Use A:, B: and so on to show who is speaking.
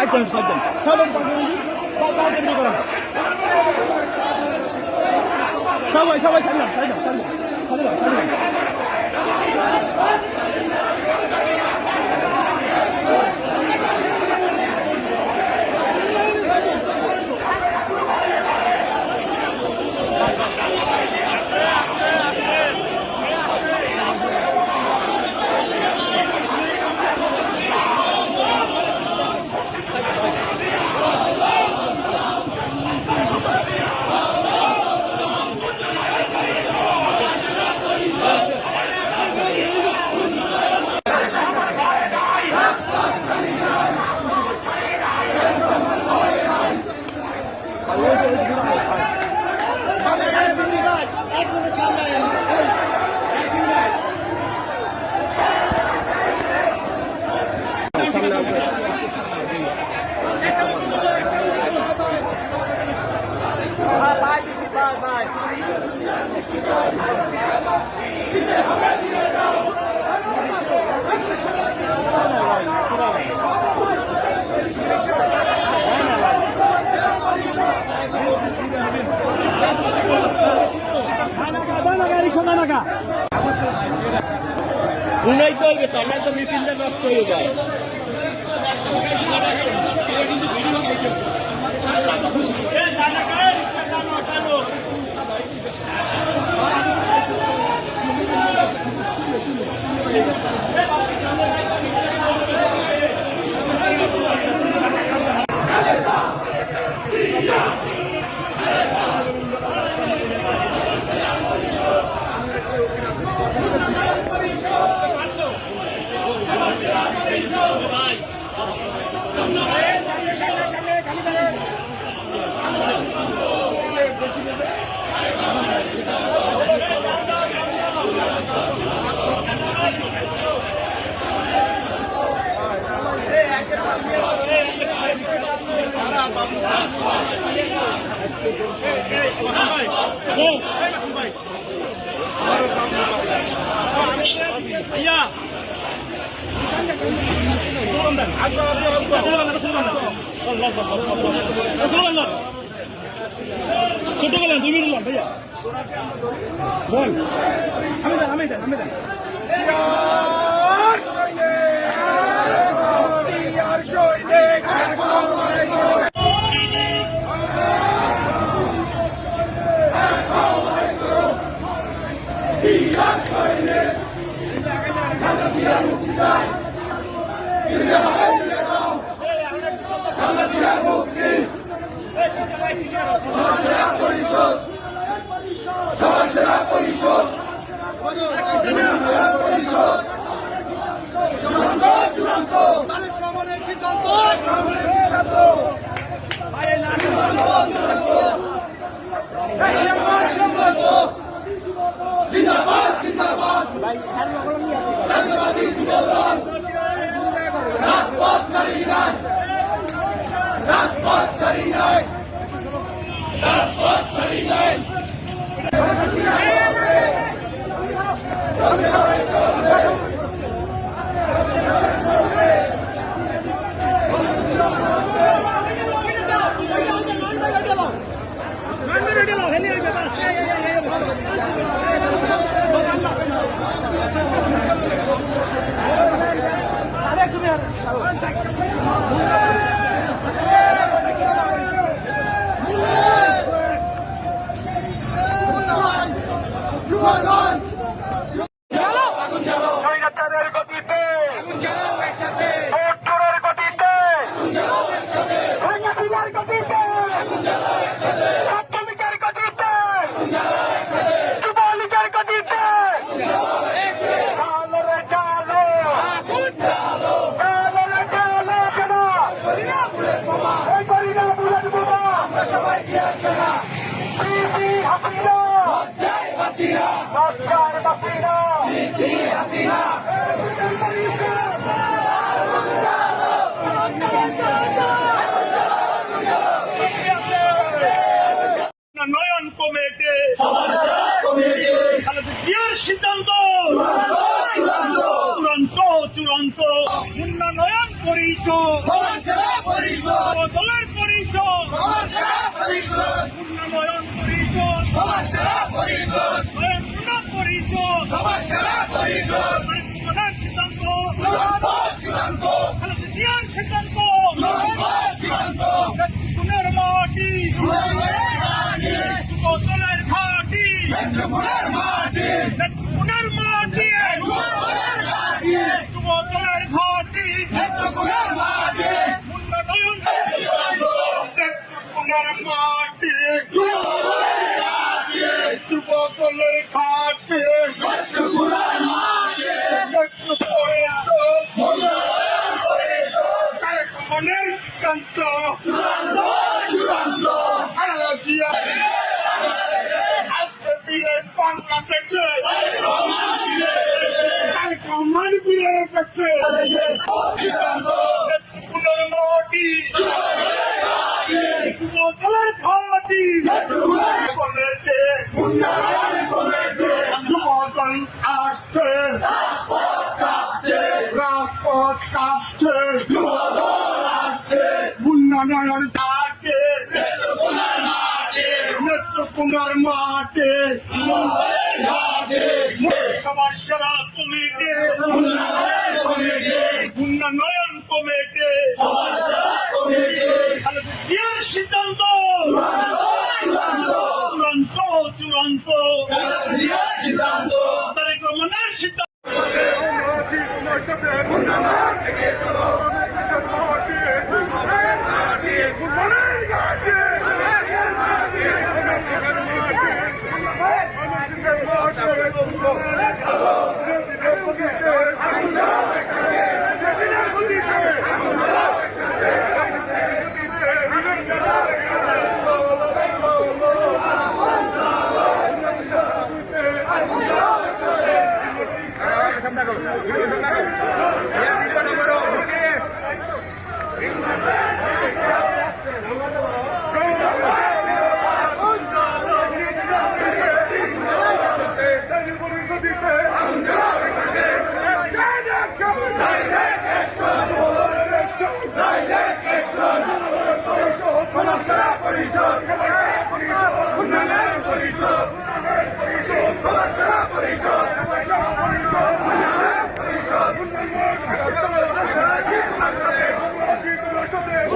A: Side them, side them. Side them, side them. 稍微，稍微抬脚，抬脚，抬。
B: শুনাই তো হইবে তো মিছিলটা নষ্ট হয়ে যায়
A: ছোট গেলেন দুই বল। আমি দেন আমি দেন আমি দেন। নয়ন কমিটি। জিয়ার সিদ্ধান্ত। চূড়ান্ত চূড়ান্ত। উন্নয়ন পরিষদ। দলের পরিষদ। উন্নয়ন পরিষদ। নয়ন উন্নয়ন পরিষদ। উন্নয়ন সিদ্ধান্ত। খালেদা জিয়ার সিদ্ধান্ত। পুনের মাটি দলের ঘাটি পুনের মাটি যুব দলের ঘাটি উন্নয়ন পুনের মাটি যুব দলের ঘাটি সিদ্ধান্ত খালেদা জিয়া আজকে দিনে বাংলাদেশে বীরের কাছে পুনের মাটি। যুবদলের কলেজে যুবদল আসছে। রাজপথ কাঁপছে। উন্নয়ন ডাকে নেত্রকোনার মাঠে সবার সেরা কমিটি উন্নয়ন কমিটি খালেদা সিদ্ধান্ত। ¡Gracias! up there.